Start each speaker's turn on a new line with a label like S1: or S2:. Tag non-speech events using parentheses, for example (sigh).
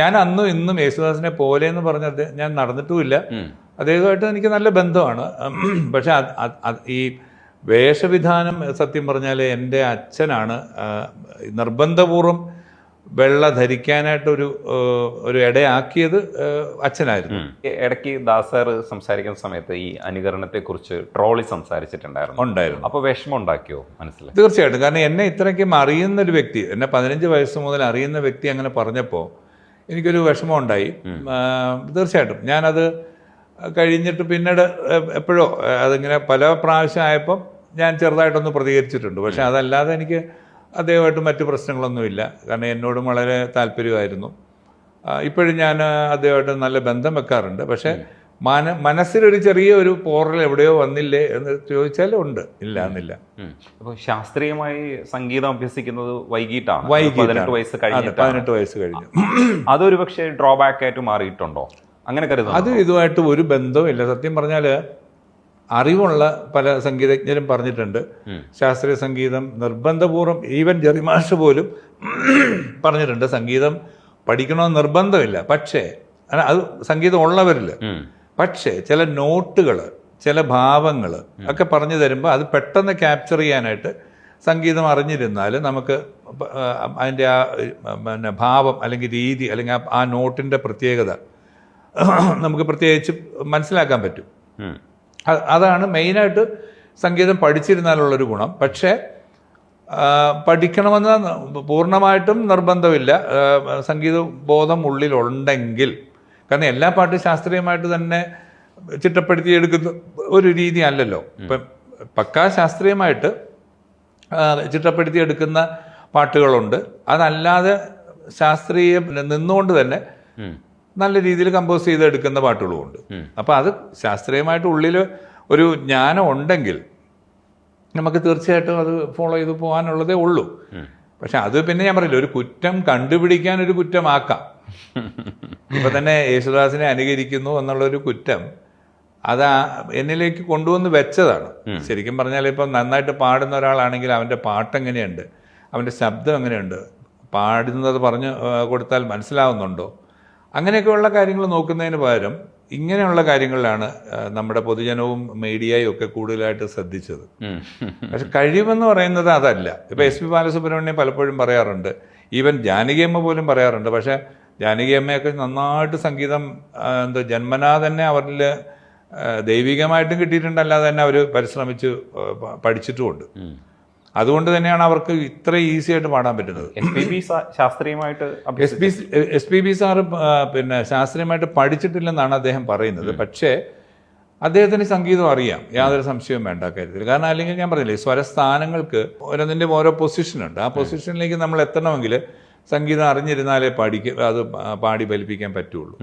S1: ഞാൻ അന്നും ഇന്നും യേശുദാസിനെ പോലെ എന്ന് പറഞ്ഞ ഞാൻ നടന്നിട്ടുമില്ല. അദ്ദേഹമായിട്ട് എനിക്ക് നല്ല ബന്ധമാണ്. പക്ഷെ ഈ വേഷവിധാനം സത്യം പറഞ്ഞാൽ എന്റെ അച്ഛനാണ് നിർബന്ധപൂർവം വെള്ള ധരിക്കാനായിട്ടൊരു ഒരു ഇടയാക്കിയത് അച്ഛനായിരുന്നു.
S2: ഇടയ്ക്ക് ദാസാർ സംസാരിക്കുന്ന സമയത്ത് ഈ അനുകരണത്തെ കുറിച്ച് ട്രോളി സംസാരിച്ചിട്ടുണ്ടായിരുന്നു.
S1: ഉണ്ടായിരുന്നു.
S2: അപ്പോൾ വിഷമം ഉണ്ടാക്കിയോ മനസ്സിലായി
S1: തീർച്ചയായിട്ടും. കാരണം എന്നെ ഇത്രയ്ക്കും അറിയുന്ന ഒരു വ്യക്തി എന്നെ പതിനഞ്ച് വയസ്സ് മുതൽ അറിയുന്ന വ്യക്തി അങ്ങനെ പറഞ്ഞപ്പോൾ എനിക്കൊരു വിഷമം ഉണ്ടായി ആ, തീർച്ചയായിട്ടും. ഞാനത് കഴിഞ്ഞിട്ട് പിന്നീട് എപ്പോഴോ അതിങ്ങനെ പല പ്രാവശ്യം ആയപ്പം ഞാൻ ചെറുതായിട്ടൊന്ന് പ്രതികരിച്ചിട്ടുണ്ട്. പക്ഷെ അതല്ലാതെ എനിക്ക് അദ്ദേഹമായിട്ട് മറ്റു പ്രശ്നങ്ങളൊന്നുമില്ല. കാരണം എന്നോടും വളരെ താല്പര്യമായിരുന്നു. ഇപ്പോഴും ഞാൻ അദ്ദേഹമായിട്ട് നല്ല ബന്ധം വെക്കാറുണ്ട്. പക്ഷേ മന മനസ്സിലൊരു ചെറിയ ഒരു പോറൽ എവിടെയോ വന്നില്ലേ എന്ന് ചോദിച്ചാൽ ഉണ്ട്. ഇല്ല എന്നില്ല
S2: ഉം. അപ്പൊ ശാസ്ത്രീയമായി സംഗീതം അഭ്യസിക്കുന്നത് വൈകിട്ടാണ്. പതിനെട്ട് വയസ്സ് കഴിഞ്ഞു
S1: പതിനെട്ട് വയസ്സ് കഴിഞ്ഞു.
S2: അതൊരു പക്ഷേ ഡ്രോബാക്ക് ആയിട്ട് മാറിയിട്ടുണ്ടോ? അങ്ങനെ കരുതുന്നു
S1: അത് ഇതുമായിട്ട് ഒരു ബന്ധവും ഇല്ല. സത്യം പറഞ്ഞാൽ അറിവുള്ള പല സംഗീതജ്ഞരും പറഞ്ഞിട്ടുണ്ട്. ശാസ്ത്രീയ സംഗീതം നിർബന്ധപൂർവം ഈവൻ ജെറിമാഷ് പോലും (clears throat) പറഞ്ഞിട്ടുണ്ട്. സംഗീതം പഠിക്കണമെന്ന് നിർബന്ധമില്ല. പക്ഷേ അത് സംഗീതം ഉള്ളവരിൽ
S2: ഉം.
S1: പക്ഷേ ചില നോട്ടുകൾ ചില ഭാവങ്ങൾ ഒക്കെ പറഞ്ഞു തരുമ്പോൾ അത് പെട്ടെന്ന് ക്യാപ്ചർ ചെയ്യാനായിട്ട് സംഗീതം അറിഞ്ഞിരുന്നാൽ നമുക്ക് അതിന്റെ ആ പിന്നെ ഭാവം അല്ലെങ്കിൽ രീതി അല്ലെങ്കിൽ ആ- ആ നോട്ടിന്റെ പ്രത്യേകത (clears throat) നമുക്ക് പ്രത്യേകിച്ച് മനസ്സിലാക്കാൻ പറ്റും. അതാണ് മെയിനായിട്ട് സംഗീതം പഠിച്ചിരുന്നാലുള്ളൊരു ഗുണം. പക്ഷേ പഠിക്കണമെന്ന് പൂർണമായിട്ടും നിർബന്ധമില്ല. സംഗീത ബോധം ഉള്ളിലുണ്ടെങ്കിൽ കാരണം എല്ലാ പാട്ടും ശാസ്ത്രീയമായിട്ട് തന്നെ ചിട്ടപ്പെടുത്തി എടുക്കുന്ന ഒരു രീതി അല്ലല്ലോ ഇപ്പം പക്കാ ശാസ്ത്രീയമായിട്ട് ചിട്ടപ്പെടുത്തി എടുക്കുന്ന പാട്ടുകളുണ്ട്. അതല്ലാതെ ശാസ്ത്രീയ നിന്നുകൊണ്ട് തന്നെ നല്ല രീതിയിൽ കമ്പോസ് ചെയ്ത് എടുക്കുന്ന പാട്ടുകളുമുണ്ട്.
S2: ഉണ്ട്
S1: അപ്പോൾ അത് ശാസ്ത്രീയമായിട്ട് ഉള്ളിൽ ഒരു ജ്ഞാനം ഉണ്ടെങ്കിൽ നമുക്ക് തീർച്ചയായിട്ടും അത് ഫോളോ ചെയ്ത് പോകാനുള്ളതേ ഉള്ളൂ. പക്ഷെ അത് പിന്നെ ഞാൻ പറയില്ല ഒരു കുറ്റം കണ്ടുപിടിക്കാൻ ഒരു കുറ്റമാക്കാം. (laughs) ഇപ്പൊ തന്നെ യേശുദാസിനെ അനുകരിക്കുന്നു എന്നുള്ളൊരു കുറ്റം അത് എന്നിലേക്ക് കൊണ്ടുവന്ന് വെച്ചതാണ്. ശരിക്കും പറഞ്ഞാൽ ഇപ്പം നന്നായിട്ട് പാടുന്ന ഒരാളാണെങ്കിൽ അവന്റെ പാട്ട് എങ്ങനെയുണ്ട് അവന്റെ ശബ്ദം എങ്ങനെയുണ്ട്? പാടുന്നത് പറഞ്ഞു കൊടുത്താൽ മനസ്സിലാവുന്നുണ്ടോ? അങ്ങനെയൊക്കെയുള്ള കാര്യങ്ങൾ നോക്കുന്നതിന് പകരം ഇങ്ങനെയുള്ള കാര്യങ്ങളിലാണ് നമ്മുടെ പൊതുജനവും മീഡിയയും ഒക്കെ കൂടുതലായിട്ട് ശ്രദ്ധിച്ചത്. പക്ഷെ കഴിവെന്ന് പറയുന്നത് അതല്ല. ഇപ്പൊ എസ് പി ബാലസുബ്രഹ്മണ്യം പലപ്പോഴും പറയാറുണ്ട്. ഈവൻ ജാനകിയമ്മ പോലും പറയാറുണ്ട്. പക്ഷെ ജാനകിയമ്മയൊക്കെ നന്നായിട്ട് സംഗീതം എന്തോ ജന്മനാ തന്നെ അവരിൽ ദൈവികമായിട്ടും കിട്ടിയിട്ടുണ്ട് അല്ലാതെ തന്നെ അവർ പരിശ്രമിച്ച് പഠിച്ചിട്ടുമുണ്ട്. അതുകൊണ്ട് തന്നെയാണ് അവർക്ക് ഇത്ര ഈസി ആയിട്ട് പാടാൻ പറ്റുന്നത്.
S2: എസ് പി ബി ശാസ്ത്രീയമായിട്ട്
S1: S P S P B sir പിന്നെ ശാസ്ത്രീയമായിട്ട് പഠിച്ചിട്ടില്ലെന്നാണ് അദ്ദേഹം പറയുന്നത്. പക്ഷേ അദ്ദേഹത്തിന് സംഗീതം അറിയാം. യാതൊരു സംശയവും വേണ്ട കാര്യത്തിൽ. കാരണം അല്ലെങ്കിൽ ഞാൻ പറഞ്ഞില്ലേ സ്വരസ്ഥാനങ്ങൾക്ക് ഓരോന്നിന്റെ ഓരോ പൊസിഷനുണ്ട്. ആ പൊസിഷനിലേക്ക് നമ്മൾ എത്തണമെങ്കിൽ സംഗീതം അറിഞ്ഞിരുന്നാലേ പഠിക്ക അത് പാടി ഫലിപ്പിക്കാൻ പറ്റുള്ളൂ.